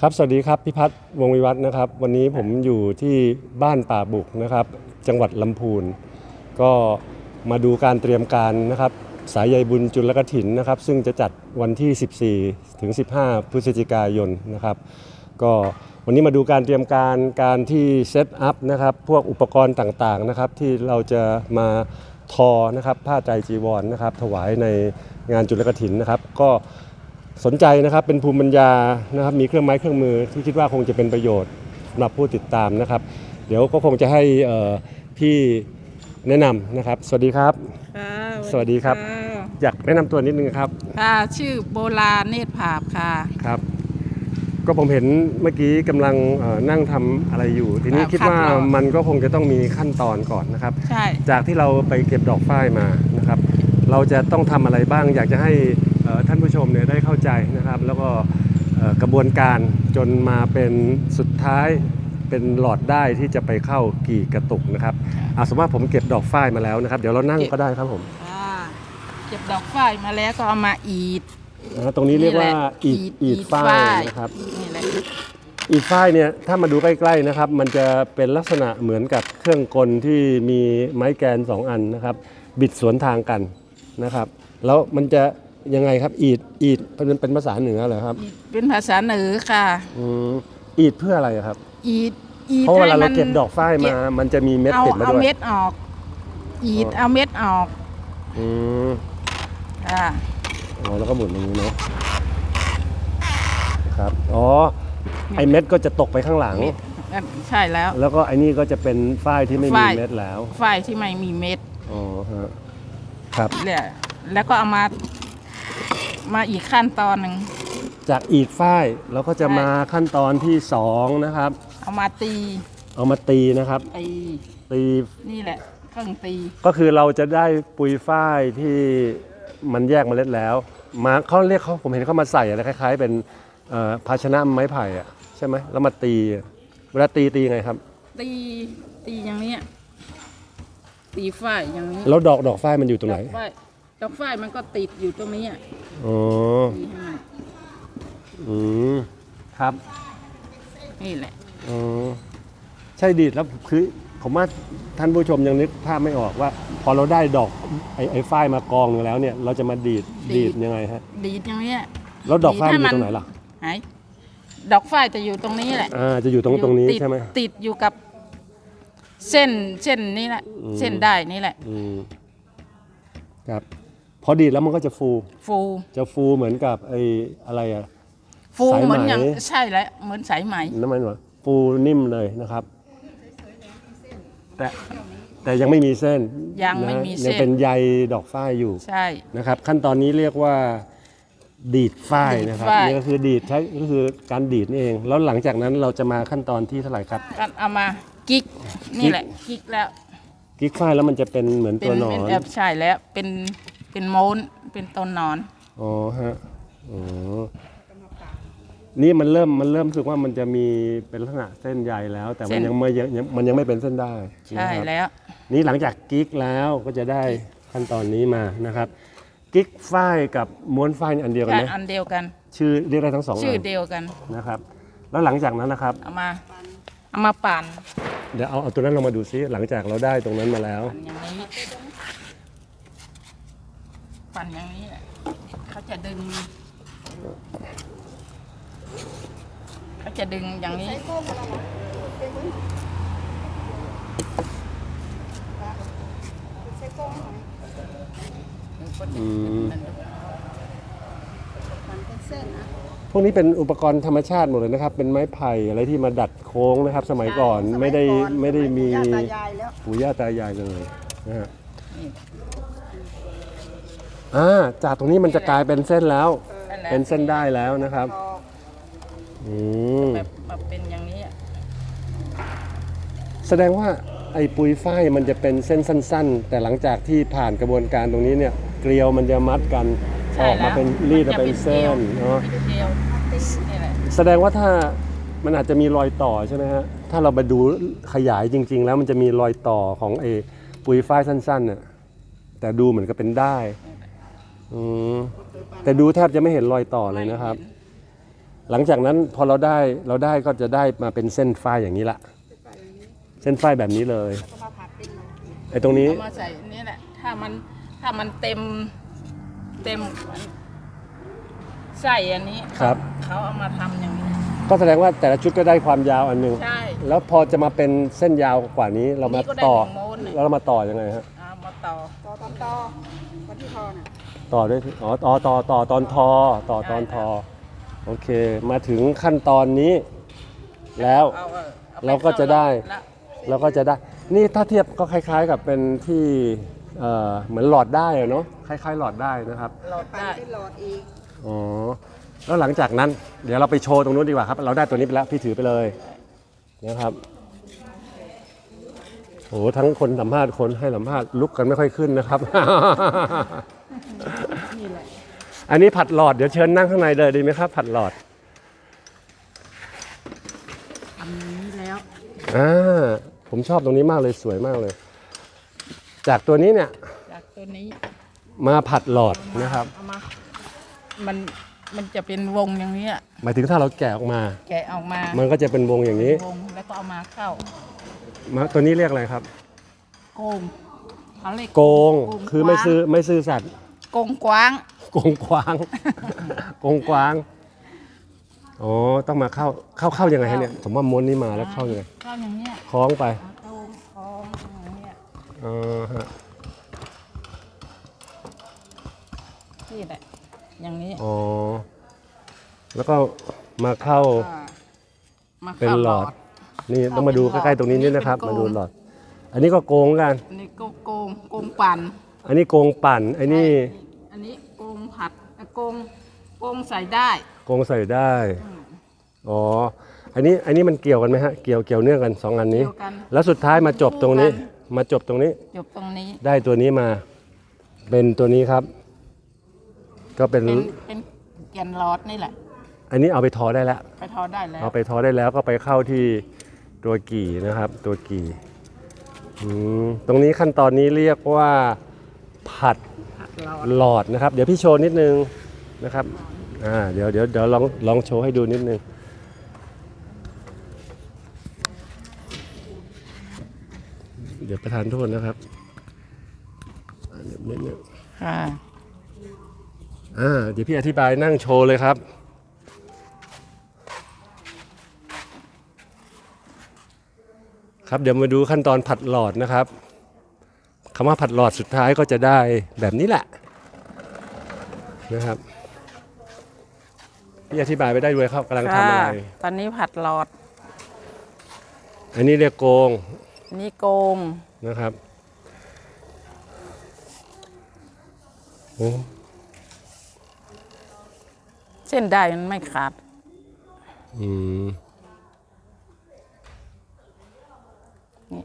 ครับ สวัสดีครับพิพัฒน์วงวิวัฒน์นะครับ วันนี้ผมอยู่ที่บ้านป่าบุกนะครับ จังหวัดลำพูน ก็มาดูการเตรียมการนะครับ สายใยบุญจุลกถินนะครับ ซึ่งจะจัดวันที่ 14 ถึง 15 พฤศจิกายนนะครับ ก็วันนี้มาดูการเตรียมการการที่เซตอัพนะครับ พวกอุปกรณ์ต่างๆนะครับ ที่เราจะมาทอนะครับผ้าใจจีวรนะครับ ถวายในงานจุลกถินนะครับ ก็ สนใจนะครับเป็นภูมิปัญญานะครับมีเครื่องไม้เครื่องมือที่คิดว่าคงจะเป็นประโยชน์สำหรับผู้ติดตามนะครับ เดี๋ยวก็คงจะให้เอ่อพี่แนะนำนะครับ สวัสดีครับค่ะสวัสดีครับะอยากแนะนำตัวนิดนึงครับค่ะชื่อโบราณเนตรภาพค่ะครับ ก็ผมเห็นเมื่อกี้กำลังเอ่อนั่งทำอะไรอยู่ ทีนี้อ่าคิดว่าคัดลอกมันก็คงจะต้องมีขั้นตอนก่อนนะครับใช่จากที่เราไปเก็บดอกฝ้ายมานะครับ เราจะต้องทำอะไรบ้าง อยากจะให้เอ่อท่านผู้ ชมเนี่ยได้เข้าใจนะครับ แล้วก็เอ่อกระบวนการจนมาเป็นสุดท้ายเป็นหลอดได้ที่จะไปเข้ากี่กระตุกนะครับอะสมมติว่าผมเก็บดอกฝ้ายมาแล้วนะครับ เดี๋ยวเรานั่งก็ได้ครับผมค่ะเก็บดอกฝ้ายมาแล้วก็เอามาอีดนะตรงนี้เรียกว่าแหละอีดอีดฝ้ายนะครับนี่แหละอีดฝ้ายเนี่ยถ้ามาดูใกล้ๆนะครับ มันจะเป็นลักษณะเหมือนกับเครื่องกลที่มีไม้แกนสองอันนะครับ บิดสวนทางกันนะครับ แล้วมันจะ ยังไงครับ อีดอีดเป็นเป็นภาษาเหนือเหรอครับอีดเป็นภาษาเหนือค่ะ อืมอีดเพื่ออะไรอะครับ อีดอีดเพราะเวลาให้เรานเก็บดอกฝ้ายมา มันจะมีเม็ดเอาติดมาเอาด้วยเม็ดออก อีดอ๋อเอาเม็ดออก อืมค่ะอ๋อแล้วก็หมุนอย่างนี้เนาะครับอ๋อไอเม็ดก็จะตกไปข้างหลังเม็ดอะใช่แล้ว แล้วก็ไอ้นี่ก็จะเป็นฝ้ายที่ไม่มีฝ้ายเม็ดแล้วฝ้ายที่ไม่มีเม็ดอ๋อฮะครับเนี่ยแล้วก็เอามา มาอีกขั้นตอนหนึ่ง จากอีดฝ้ายเราก็จะใช่ มาขั้นตอนที่สองนะครับ เอามาตีเอามาตีนะครับตีตีนี่แหละเครื่องตีก็คือเราจะได้ปุยฝ้ายที่มันแยกเมล็ดแล้ว มาเขาเรียกเขาผมเห็นเขามาใส่อะไรคล้าย ๆ เป็นเอ่อภาชนะไม้ไผ่อะใช่ไหมแล้วมาตี เวลาตีตียังไงครับ ตีตีอย่างเนี้ยตีฝ้ายอย่างนี้แล้วดอกดอกฝ้ายมันอยู่ตรงไหนดอกฝ้าย ดอกฝ้ายมันก็ติดอยู่ตรงนี้อะอ๋อตีให้มันอืมครับนี่แหละอ๋อใช่ดีดแล้วคือผมว่าท่านผู้ชมยังนึกภาพไม่ออกว่า พอเราได้ดอกไอ้ไอ้ฝ้ายมากองหนึงแล้วเนี่ย เราจะมาดีดดีดยังไงฮะ ดีดอย่างเนี้ย แล้วดอกฝ้ายมันอดีดให้ยู่มันตรงไหนล่ะหายดอกฝ้ายจะอยู่ตรงนี้แหละอ่าจะอยู่ตรงตรงนี้ติดใช่ไหม ติดอยู่กับ เส้นเส้นนี้แหละ อืม เส้นได้นี่แหละ อืมครับ พอดีดแล้วมันก็จะฟู ฟูจะฟูเหมือนกับไอ้อะไรอะฟูสายไหมเหมือนอย่างใช่แล้วเหมือนสายไหมน้ำมันหวานฟูนิ่มเลยนะครับ แต่แต่ยังไม่มีเส้นยังไม่นะมียังเส้นเป็นใยดอกฝ้ายอยู่ ใช่ นะครับขั้นตอนนี้เรียกว่าดีดฝ้ายดีดนะครับฝ้าย นี่ก็คือดีดใช้ก็คือการดีดนี่เอง แล้วหลังจากนั้นเราจะมาขั้นตอนที่เท่าไหร่ครับก็เอามากิ๊กนี่แหละกิ๊กแล้วกิ๊กฝ้ายแล้วมันจะเป็นเหมือนเป็ตันวหนอเป็นนแอบใช่แล้วเป็น เป็นโม้นเป็นต้นหนอน อ๋อฮะอ๋อนี่มันเริ่มมันเริ่มรู้สึกว่ามันจะมีเป็นลักษณะเส้นใยแล้ว แต่มันยังไม่ยังยังมันยังไม่เป็นเส้นได้ใช่นะครับแล้ว นี่หลังจากกิ๊กแล้วก็จะได้ขั้นตอนนี้มานะครับ กิ๊กฝ้ายกับม้วนฝ้ายนี่อันเดียวกันใช่ไหมอันเดียวกัน ชื่อเรียกได้ทั้งสองชื่ออันเดียวกัน นะครับ แล้วหลังจากนั้นนะครับ เอามาเอามาปั่นเดี๋ยวเอาเอาตัวนั้นลงมาดูซิหลังจากเราได้ตรงนั้นมาแล้ว ปั่นอย่างนี้ ปั่นอย่างนี้แหละเขาจะดึง เขาจะดึงอย่างนี้ อืมพวกนี้เป็นอุปกรณ์ธรรมชาติหมดเลยนะครับ เป็นไม้ไผ่อะไรที่มาดัดโค้งนะครับ สมัยก่อนไม่ได้ไม่ได้มีย่าตายายแล้ว ปู่ย่าตายายเลยนะฮะนี่ อ่าจากตรงนี้มันจะกลายเป็นเส้นแล้วนั่นแหละเป็นเส้นได้แล้วนะครับอืมแบบแบบเป็นอย่างนี้อะแสดงว่าไอ้ปุยฝ้ายมันจะเป็นเส้นสั้น ๆ แต่หลังจากที่ผ่านกระบวนการตรงนี้เนี่ย เกลียวมันจะมัดกันอใช่อกมาแล้วเป็นรีดมัมาเป็นเส้นเนาะเป็นเกลียวนี่แหละแสดงว่าถ้ามันอาจจะมีรอยต่อใช่ไหมฮะถ้าเราไปดูขยายจริง ๆ แล้วมันจะมีรอยต่อของไอ้ปุยฝ้ายสั้นๆน่ะแต่ดูเหมือนกับเป็นได้อื มแต่ดูแทบจะไม่เห็นรอยต่อเลยนะครับ หลังจากนั้นพอเราได้เราได้ก็จะได้มาเป็นเส้นฝ้ายอย่างนี้ละ เส้นฝ้ายแบบนี้เลยไอ้ตรงนี้เอามาใส่นี่แหละ ถ้ามันถ้ามันเต็มเต็มใส่อันนี้ครับ เขาเอามาทำอย่างนี้ ก็แสดงว่าแต่ละชุดก็ได้ความยาวอันหนึ่งใช่ แล้วพอจะมาเป็นเส้นยาวกว่านี้เรามานี่ก็ได้ต่อ หนึ่งโม้นเนี่ย แล้วเรามาต่อยังไงฮะ เอามาต่อ ต่อตอนต่อวันที่ทอน่ะ ต่อด้วยอ๋อต่อต่อต่อตอนทอต่อตอนทอโอเค มาถึงขั้นตอนนี้ แล้วเอาอออปเราก็จะได้เข้าแล้วเราก็จะได้ นี่ถ้าเทียบก็คล้าย ๆ กับเป็นที่เอ่อเหมือนหลอดได้อะเนาะคล้าย ๆ หลอดได้นะครับหลอดปั่นได้ เป็นหลอดอีกอ๋อแล้วหลังจากนั้น เดี๋ยวเราไปโชว์ตรงนู้นดีกว่าครับ เราได้ตัวนี้ไปแล้วพี่ถือไปเลยนะครับโอ้โหทั้งคนสัมภาษณ์คนให้สัมภาษณ์ลุกกันไม่ค่อยขึ้นนะครับนี่แหละ อันนี้ผัดหลอดเดี๋ยวเชิญนั่งข้างในเลยดีไหมครับ ผัดหลอดทำอย่างนี้แล้วอ่าผมชอบตรงนี้มากเลยสวยมากเลย จากตัวนี้เนี่ยจากตัวนี้มาผัดหลอดนะครับเอามามันมันจะเป็นวงอย่างนี้อะหมายถึงถ้าเราแกะออกมา แกะออกมามันก็จะเป็นวงอย่างนี้ วงแล้วก็เอามาเข้ามาตัวนี้เรียกอะไรครับ โกงเขาเรียกโกงโกงคือไม่กว้างซื้อไม่ซื้อสัตว์โกงกว้างโกงกวางโกงกวาง อ๋อ ต้องมาเข้า เข้าเข้ายังไงฮะเนี่ย ผมว่าม้วนนี้มาแล้วเข้ายังไง เข้าอย่างเนี้ยคล้องไปเอาโกงคล้องอย่างเนี้ยอ๋อฮะนี่แหละ อย่างนี้ อ๋อ แล้วก็มาเข้าอ่ามาเป็นเข้าหลอด นี่ต้องมาดูใกล้ๆตรงนี้นิดนะครับนี่มาเป็นโกงดูหลอด อันนี้ก็โกงกัน อันนี้โกงโกงโกงปั่น อันนี้โกงปั่น อันนี้อันนี้โกงผัดอะโกงโกงใส่ได้โกงใส่ได้ อ๋อ อันนี้อันนี้มันเกี่ยวกันไหมฮะ เกี่ยวเกี่ยวเนื่องกันสองอันนี้ เกี่ยวกันแล้วสุดท้ายมาจบตรงนี้มาจบตรงนี้ จบตรงนี้ ได้ตัวนี้มา เป็นตัวนี้ครับ ก็เป็น เป็นเป็นแกนหลอดนี่แหละ อันนี้เอาไปทอได้แล้ว ไปทอได้แล้ว เอาไปทอได้แล้วก็ไปเข้าที่ตัวกี่นะครับ ตัวกี่อืมตรงนี้ขั้นตอนนี้เรียกว่าผัดผัดหลอดหลอดนะครับ เดี๋ยวพี่โชว์นิดนึง นะครับอ่าเดี๋ยวเดี๋ยวเดี๋ยวลองลองโชว์ให้ดูนิดนึงเดี๋ยวประธานโทษนะครับอ่าเดี๋ยวนิดนึงค่ะอ่าเดี๋ยวพี่อธิบายนั่งโชว์เลยครับครับเดี๋ยวมาดูขั้นตอนผัดหลอดนะครับคำว่าผัดหลอดสุดท้ายก็จะได้แบบนี้แหละนะครับ พี่อธิบายไปได้ด้วยครับกำลังทำอะไรตอนนี้ผัดหลอด อันนี้เรียกโกงอันนี้โกงนะครับโอ้เส้นได้มันไม่ขาด อืมนี่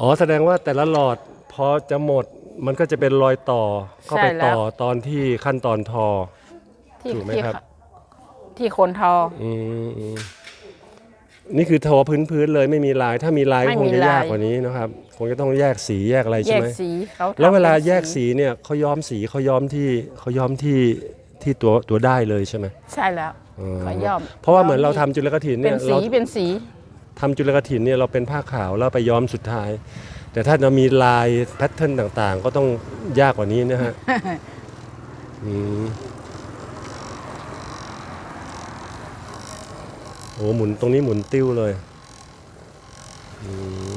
อ๋อแสดงว่าแต่ละหลอดพอจะหมดมันก็จะเป็นรอยต่อก็ไปต่อตอนที่ขั้นตอนทอ ที่ถูกไหมที่ครับ ที่คนทอ อืมอืมนี่คือทอพื้นพื้นๆเลยไม่มีลาย ถ้ามีลายไม่คงมีจะลายยากกว่านี้นะครับคงจะต้องแยกสีแยกอะไรแยใช่กไหมสีเขาทำแล้วเวลาป็นแยกสีเนี่ยเขาย้อมสีเขาย้อมที่เขาย้อมที่ที่ตัวตัวได้เลยใช่ไหมใช่แล้วอ๋อเขาย้อมเพราะว่าเหมือนเราทำจุลกถินเป็เนี่นยสีเรา เป็นสีทำจุลกถินเนี่ยเราเป็นผ้าขาวแล้วไปย้อมสุดท้าย แต่ถ้าเรามีลายแพทเทิร์นต่างๆ ก็ต้องยากกว่านี้นะฮะ อืม โอ้หมุนตรงนี้หมุนติ้วเลยอืม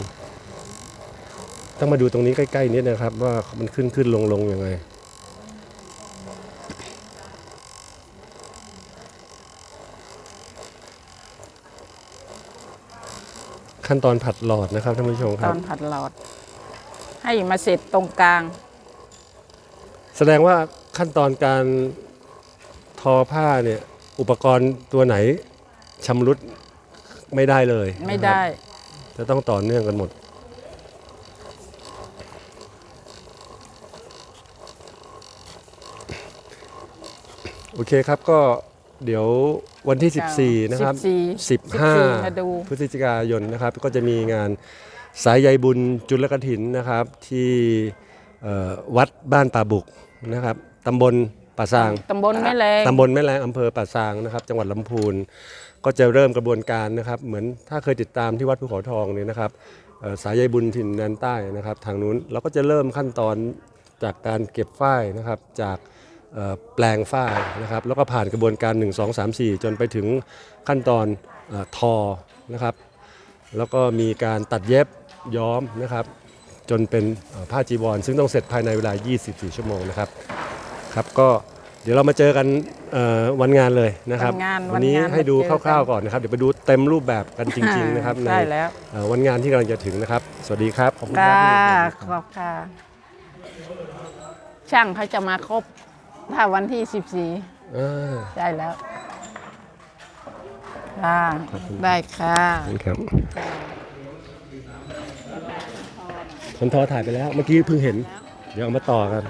ต้องมาดูตรงนี้ใกล้ๆนิดนะครับ ว่ามันขึ้นขึ้นลงลงยังไงขั้นตอนผัดหลอดนะครับท่านผู้ชมคตรัอบ นผัดหลอด ให้มาเสร็จตรงกลาง แสดงว่าขั้นตอนการทอผ้าเนี่ย อุปกรณ์ตัวไหน ชำรุดไม่ได้เลยไม่นะครับได้จะต้องต่อเนื่องกันหมด โอเคครับก็เดี๋ยววันที่ 14 นะครับ14 14มาดู15พฤศจิกายนนะครับ ก็จะมีงานสายใยบุญจุลกถินนะครับ ที่เอ่อวัดบ้านป่าบุกนะครับตำบล ป่าซางตำบลแม่แรงตำบลแม่แรงอำเภอป่าซางนะครับ จังหวัดลำพูน ก็จะเริ่มกระบวนการนะครับ เหมือนถ้าเคยติดตามที่วัดภูเขาทองเนี่ยนะครับเอ่อสายใยบุญถิ่นแดนใต้นะครับ ทางนู้นเราก็จะเริ่มขั้นตอนจากการเก็บฝ้ายนะครับ จากเอ่อแปลงฝ้ายนะครับ แล้วก็ผ่านกระบวนการ 1 2 3 4 จนไปถึงขั้นตอนเออทอนะครับ แล้วก็มีการตัดเย็บย้อมนะครับ จนเป็นเอ่อผ้าจีวร ซึ่งต้องเสร็จภายในเวลา 24 ชั่วโมงนะครับ ครับก็เดี๋ยวเรามาเจอกันเอ่อวันงานเลยนะครับวันงานวันนี้วันงานให้ดูมาเจอคร่าวๆก่อนนะครับเดี๋ยวไปดูเต็มรูปแบบกันจริง ๆ นะครับในได้แล้วเอ่อวันงานที่กำลังจะถึงนะครับ สวัสดีครับขอบคุณคค่ะรับขอบค่ะช่างเขาจะมาครบถ้าวันที่สิบสี่อ่าได้แล้วค่ะได้ค่ะขอบคุณครับคนทอถ่ายไปแล้วเมื่อกี้เพิ่งเห็น เดี๋ยวเอามาต่อกัน